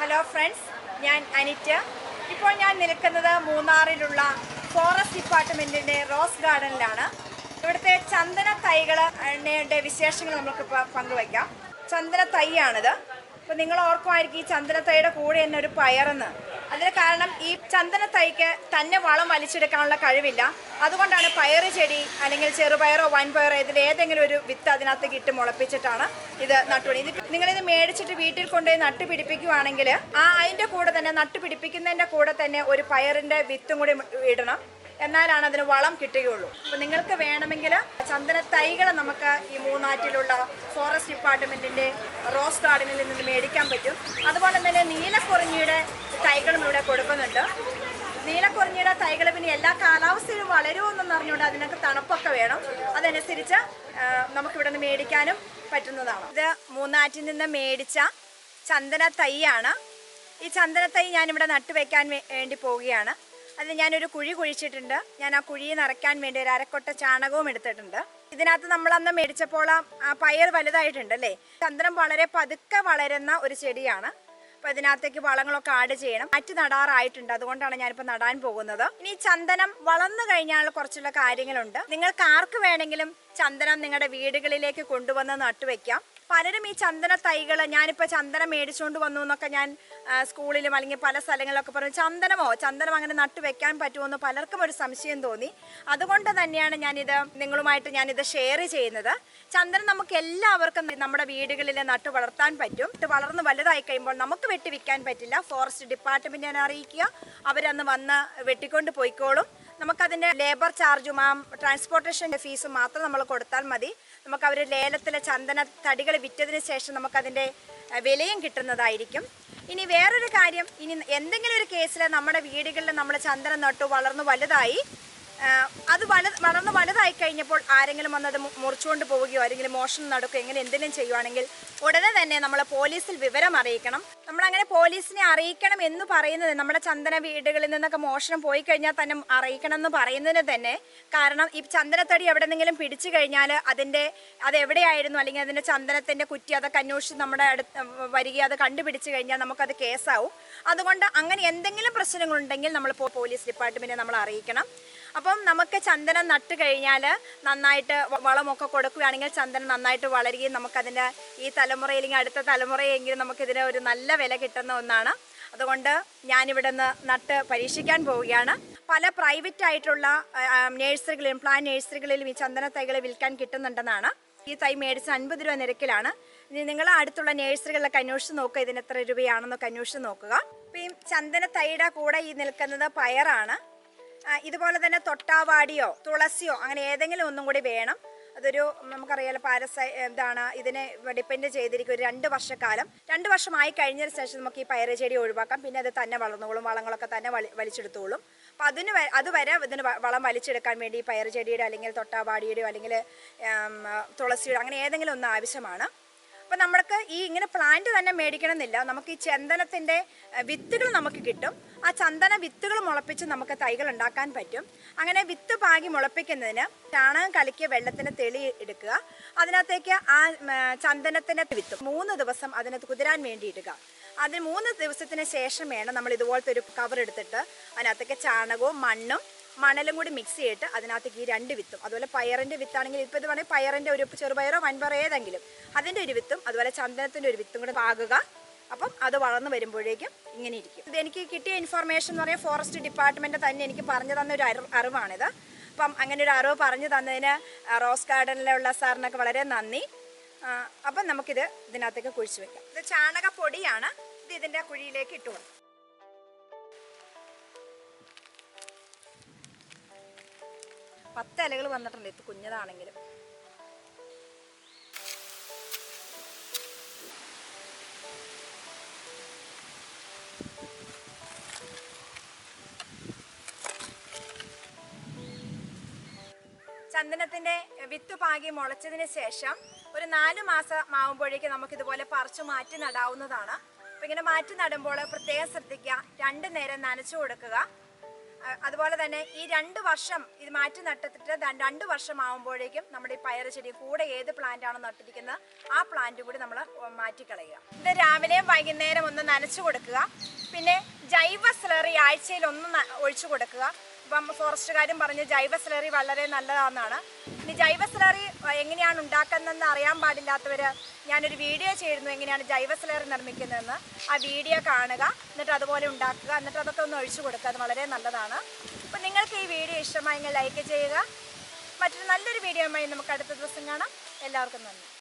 Hello friends ഞാൻ അനിറ്റ ഇപ്പോൾ ഞാൻ നിൽക്കുന്നത് മൂന്നാറിലുള്ള ഫോറസ്റ്റ് ഡിപ്പാർട്ട്മെന്റിന്റെ റോസ് ഗാർഡനിലാണ്. ഇവിടുത്തെ ചന്ദന തൈകളുടെ വിശേഷങ്ങൾ നമുക്കിപ്പോൾ പങ്കുവയ്ക്കാം. ചന്ദന തൈയാണിത്. അപ്പോൾ നിങ്ങൾ ഓർക്കുമായിരിക്കും ഈ ചന്ദന തൈയുടെ കൂടെ തന്നെ ഒരു പയറെന്ന്. അതിന് കാരണം ഈ ചന്ദന തൈക്ക് തന്നെ വളം വലിച്ചെടുക്കാനുള്ള കഴിവില്ല. അതുകൊണ്ടാണ് പയറ് ചെടി അല്ലെങ്കിൽ ചെറുപയറോ വൻപയറോ ഇതിൽ ഏതെങ്കിലും ഒരു വിത്ത് അതിനകത്തേക്ക് ഇട്ട് മുളപ്പിച്ചിട്ടാണ് ഇത് നട്ടുപിടി ഇത് നിങ്ങളിത് മേടിച്ചിട്ട് വീട്ടിൽ കൊണ്ടുപോയി നട്ടുപിടിപ്പിക്കുവാണെങ്കിൽ ആ അതിന്റെ കൂടെ തന്നെ നട്ടുപിടിപ്പിക്കുന്നതിന്റെ കൂടെ തന്നെ ഒരു പയറിന്റെ വിത്തും കൂടി ഇടണം. എന്നാലാണ് അതിന് വളം കിട്ടുകയുള്ളൂ. അപ്പോൾ നിങ്ങൾക്ക് വേണമെങ്കിൽ ചന്ദന തൈകൾ നമുക്ക് ഈ മൂന്നാറ്റിലുള്ള ഫോറസ്റ്റ് ഡിപ്പാർട്ട്മെന്റിന്റെ റോസ് ഗാർഡനിൽ നിന്ന് മേടിക്കാൻ പറ്റും. അതുപോലെ തന്നെ നീലക്കുറിഞ്ഞിയുടെ തൈകളും ഇവിടെ കൊടുക്കുന്നുണ്ട്. നീലക്കുറിഞ്ഞിയുടെ തൈകൾ പിന്നെ എല്ലാ കാലാവസ്ഥയിലും വളരുമെന്നൊന്നും അറിഞ്ഞുകൊണ്ട് അതിനൊക്കെ തണുപ്പൊക്കെ വേണം. അതനുസരിച്ച് നമുക്ക് ഇവിടെ നിന്ന് മേടിക്കാനും പറ്റുന്നതാണ്. ഇത് മൂന്നാറ്റിൽ നിന്ന് മേടിച്ച ചന്ദന തൈയാണ് ഈ ചന്ദന തൈ ഞാനിവിടെ നട്ടുവെക്കാൻ വേണ്ടി പോവുകയാണ്. അതിൽ ഞാനൊരു കുഴി കുഴിച്ചിട്ടുണ്ട്. ഞാൻ ആ കുഴി നിറയ്ക്കാൻ വേണ്ടി ഒരു അരക്കൊട്ട ചാണകവും എടുത്തിട്ടുണ്ട്. ഇതിനകത്ത് നമ്മൾ അന്ന് മേടിച്ചപ്പോൾ ആ- പയർ വലുതായിട്ടുണ്ട് അല്ലേ? ചന്ദ്രൻ വളരെ പതുക്കെ വളരുന്ന ഒരു ചെടിയാണ്. അപ്പൊ ഇതിനകത്തേക്ക് വളങ്ങളൊക്കെ ആഡ് ചെയ്യണം. മറ്റ് നടാറായിട്ടുണ്ട്. അതുകൊണ്ടാണ് ഞാനിപ്പോൾ നടാൻ പോകുന്നത്. ഇനി ചന്ദനം വളർന്നു കഴിഞ്ഞാൽ കുറച്ചുള്ള കാര്യങ്ങളുണ്ട്. നിങ്ങൾക്ക് ആർക്ക് വേണമെങ്കിലും ചന്ദനം നിങ്ങളുടെ വീടുകളിലേക്ക് കൊണ്ടുവന്ന് നട്ടുവെക്കാം. പലരും ഈ ചന്ദന തൈകൾ ഞാനിപ്പോൾ ചന്ദനം മേടിച്ചുകൊണ്ട് വന്നു എന്നൊക്കെ ഞാൻ സ്കൂളിലും അല്ലെങ്കിൽ പല സ്ഥലങ്ങളിലൊക്കെ പറഞ്ഞു. ചന്ദനമോ? ചന്ദനം അങ്ങനെ നട്ടു വെക്കാൻ പറ്റുമോ എന്ന് പലർക്കും ഒരു സംശയം തോന്നി. അതുകൊണ്ട് തന്നെയാണ് ഞാനിത് നിങ്ങളുമായിട്ട് ഞാനിത് ഷെയർ ചെയ്യുന്നത്. ചന്ദനം നമുക്ക് എല്ലാവർക്കും നമ്മുടെ വീടുകളിൽ നട്ടു വളർത്താൻ പറ്റും. ഇത് വളർന്ന് വലുതായി കഴിയുമ്പോൾ നമുക്ക് വെട്ടി വിൽക്കാൻ പറ്റില്ല. ഫോറസ്റ്റ് ഡിപ്പാർട്ട്മെന്റിനെ അറിയിക്കുക. അവരന്ന് വന്ന് വെട്ടിക്കൊണ്ട് പോയിക്കോളും. നമുക്കതിന്റെ ലേബർ ചാർജും ആ ട്രാൻസ്പോർട്ടേഷൻ ഫീസും മാത്രം നമ്മൾ കൊടുത്താൽ മതി. നമുക്ക് അവർ ലേലത്തിലെ ചന്ദന തടികൾ വിറ്റതിന് ശേഷം നമുക്കതിന്റെ വിലയും കിട്ടുന്നതായിരിക്കും. ഇനി വേറൊരു കാര്യം ഇനി എന്തെങ്കിലും ഒരു കേസിൽ നമ്മുടെ വീടുകളിൽ നമ്മൾ ചന്ദനം നട്ടു വളർന്നു വലുതായി അത് വല വളർന്ന് വലുതായി കഴിഞ്ഞപ്പോൾ ആരെങ്കിലും വന്നത് മുറിച്ചുകൊണ്ട് പോവുകയോ അല്ലെങ്കിൽ മോഷണം നടക്കുകയോ എങ്ങനെ എന്തെങ്കിലും ചെയ്യുവാണെങ്കിൽ ഉടനെ തന്നെ നമ്മൾ പോലീസിൽ വിവരം അറിയിക്കണം. നമ്മൾ അങ്ങനെ പോലീസിനെ അറിയിക്കണം എന്ന് പറയുന്നത് നമ്മുടെ ചന്ദന വീടുകളിൽ നിന്നൊക്കെ മോഷണം പോയി കഴിഞ്ഞാൽ തന്നെ അറിയിക്കണം എന്ന് പറയുന്നതിന് തന്നെ കാരണം ഈ ചന്ദനത്തടി എവിടെന്നെങ്കിലും പിടിച്ചു കഴിഞ്ഞാൽ അതിന്റെ അത് എവിടെയായിരുന്നു അല്ലെങ്കിൽ അതിന്റെ ചന്ദനത്തിന്റെ കുറ്റി അതൊക്കെ അന്വേഷിച്ച് നമ്മുടെ അടുത്ത് വരിക അത് കണ്ടുപിടിച്ചു കഴിഞ്ഞാൽ നമുക്കത് കേസാവും. അതുകൊണ്ട് അങ്ങനെ എന്തെങ്കിലും പ്രശ്നങ്ങളുണ്ടെങ്കിൽ നമ്മൾ പോലീസ് ഡിപ്പാർട്ട്മെന്റിനെ നമ്മൾ അറിയിക്കണം. അപ്പം നമുക്ക് ചന്ദനം നട്ട് കഴിഞ്ഞാൽ നന്നായിട്ട് വളമൊക്കെ കൊടുക്കുകയാണെങ്കിൽ ചന്ദനം നന്നായിട്ട് വളരുകയും നമുക്കതിന്റെ ഈ തലമുറ അല്ലെങ്കിൽ അടുത്ത തലമുറയെങ്കിലും നമുക്കിതിന് ഒരു നല്ല വില കിട്ടുന്ന ഒന്നാണ്. അതുകൊണ്ട് ഞാനിവിടെ നിന്ന് നട്ട് പരീക്ഷിക്കാൻ പോവുകയാണ്. പല പ്രൈവറ്റ് ആയിട്ടുള്ള നേഴ്സറികളിലും പ്ലാൻ നേഴ്സറികളിലും ഈ ചന്ദന തൈകൾ വിൽക്കാൻ കിട്ടുന്നുണ്ടെന്നാണ്. ഈ തൈ മേടിച്ച് അൻപത് രൂപ നിരക്കിലാണ്. ഇനി നിങ്ങൾ അടുത്തുള്ള നേഴ്സറികളിലൊക്കെ അന്വേഷിച്ച് നോക്കുക ഇതിന് എത്ര രൂപയാണെന്നൊക്കെ അന്വേഷിച്ച് നോക്കുക. ഇപ്പം ഈ ചന്ദന തൈയുടെ കൂടെ ഈ നിൽക്കുന്നത് പയറാണ്. ഇതുപോലെ തന്നെ തൊട്ടാവാടിയോ തുളസിയോ അങ്ങനെ ഏതെങ്കിലും ഒന്നും കൂടി വേണം. അതൊരു നമുക്കറിയാലോ പാരസ എന്താണ് ഇതിനെ ഡിപ്പെൻഡ് ചെയ്തിരിക്കും ഒരു രണ്ട് വർഷക്കാലം. രണ്ട് വർഷമായി കഴിഞ്ഞതിന് ശേഷം നമുക്ക് ഈ പയറ് ചെടി ഒഴിവാക്കാം. പിന്നെ അത് തന്നെ വളർന്നോളും വളങ്ങളൊക്കെ തന്നെ വലി വലിച്ചെടുത്തോളും. അപ്പം അതിന് അതുവരെ ഇതിന് വളം വലിച്ചെടുക്കാൻ വേണ്ടി ഈ പയറ് ചെടിയുടെ അല്ലെങ്കിൽ തൊട്ടാവാടിയുടെയോ അല്ലെങ്കിൽ തുളസിയുടെ അങ്ങനെ ഏതെങ്കിലും ഒന്ന് ആവശ്യമാണ്. അപ്പം നമ്മൾക്ക് ഈ ഇങ്ങനെ പ്ലാന്റ് തന്നെ മേടിക്കണമെന്നില്ല. നമുക്ക് ഈ ചന്ദനത്തിന്റെ വിത്തുകൾ നമുക്ക് കിട്ടും. ആ ചന്ദന വിത്തുകൾ മുളപ്പിച്ച് നമുക്ക് തൈകൾ ഉണ്ടാക്കാൻ പറ്റും. അങ്ങനെ വിത്ത് പാകി മുളപ്പിക്കുന്നതിന് ചാണകം കലക്കിയ വെള്ളത്തിന് തെളി എടുക്കുക. അതിനകത്തേക്ക് ആ ചന്ദനത്തിന്റെ വിത്ത് മൂന്ന് ദിവസം അതിനകത്ത് കുതിരാൻ വേണ്ടി ഇടുക. അതിന് മൂന്ന് ദിവസത്തിന് ശേഷം വേണം നമ്മൾ ഇതുപോലത്തെ ഒരു കവർ എടുത്തിട്ട് അതിനകത്തേക്ക് ചാണകവും മണ്ണും മണലും കൂടി മിക്സ് ചെയ്തിട്ട് അതിനകത്തേക്ക് ഈ രണ്ട് വിത്തും. അതുപോലെ പയറിന്റെ വിത്താണെങ്കിൽ ഇപ്പോൾ ഇത് വേണമെങ്കിൽ പയറിന്റെ ഒരു ചെറുപയറോ വൻപയറോ ഏതെങ്കിലും അതിന്റെ ഒരു വിത്തും അതുപോലെ ചന്ദനത്തിന്റെ ഒരു വിത്തും കൂടി പാകുക. അപ്പം അത് വളർന്നു വരുമ്പോഴേക്കും ഇങ്ങനെ ഇരിക്കും. ഇത് എനിക്ക് കിട്ടിയ ഇൻഫർമേഷൻ എന്ന് പറയാൻ ഫോറസ്റ്റ് ഡിപ്പാർട്ട്മെന്റ് തന്നെ എനിക്ക് പറഞ്ഞു തന്ന ഒരു അറിവ് അറിവാണിത്. അപ്പം അങ്ങനെ ഒരു അറിവ് പറഞ്ഞു തന്നതിന് റോസ് ഗാർഡനിലുള്ള സാറിനൊക്കെ വളരെ നന്ദി. അപ്പം നമുക്കിത് ഇതിനകത്തേക്ക് കുഴിച്ച് വെക്കാം. ഇത് ചാണകപ്പൊടിയാണ്. ഇത് ഇതിന്റെ കുഴിയിലേക്ക് ഇട്ടു കൊടുക്കും. പത്ത് ഇലകൾ വന്നിട്ടുണ്ട്. ഇത് കുഞ്ഞതാണെങ്കിലും. ചന്ദനത്തിന്റെ വിത്ത് പാകി മുളച്ചതിന് ശേഷം ഒരു നാല് മാസം ആവുമ്പോഴേക്ക് നമുക്ക് ഇതുപോലെ പറിച്ചു മാറ്റി നടാവുന്നതാണ്. അപ്പൊ ഇങ്ങനെ മാറ്റി നടുമ്പോൾ പ്രത്യേകം ശ്രദ്ധിക്കുക. രണ്ട് നേരം നനച്ചു കൊടുക്കുക. അതുപോലെ തന്നെ ഈ രണ്ട് വർഷം ഇത് മാറ്റി നട്ടിട്ട് രണ്ട് വർഷം ആകുമ്പോഴേക്കും നമ്മുടെ ഈ പയറ് ചെടി കൂടെ ഏത് പ്ലാന്റ് ആണോ നട്ടിരിക്കുന്നത് ആ പ്ലാന്റ് കൂടി നമ്മൾ മാറ്റിക്കളയുക. ഇത് രാവിലെയും വൈകുന്നേരം ഒന്ന് നനച്ചു കൊടുക്കുക. പിന്നെ ജൈവ സ്ലറി ആഴ്ചയിൽ ഒന്ന് ഒഴിച്ചു കൊടുക്കുക. ഇപ്പം ഫോറസ്റ്റുകാരും പറഞ്ഞ് ജൈവ സ്ലറി വളരെ നല്ലതാണെന്നാണ്. ഇനി ജൈവ സ്ലറി എങ്ങനെയാണ് ഉണ്ടാക്കുന്നതെന്ന് അറിയാൻ പാടില്ലാത്തവർ ഞാനൊരു വീഡിയോ ചെയ്യുന്നു എങ്ങനെയാണ് ജൈവ സ്ലറി നിർമ്മിക്കുന്നതെന്ന്. ആ വീഡിയോ കാണുക എന്നിട്ട് അതുപോലെ ഉണ്ടാക്കുക എന്നിട്ട് അതൊക്കെ ഒന്ന് ഒഴിച്ചു കൊടുക്കുക. അത് വളരെ നല്ലതാണ്. അപ്പം നിങ്ങൾക്ക് ഈ വീഡിയോ ഇഷ്ടമായെങ്കിൽ ലൈക്ക് ചെയ്യുക. മറ്റൊരു നല്ലൊരു വീഡിയോയുമായി നമുക്ക് അടുത്ത ദിവസം കാണാം. എല്ലാവർക്കും നന്ദി.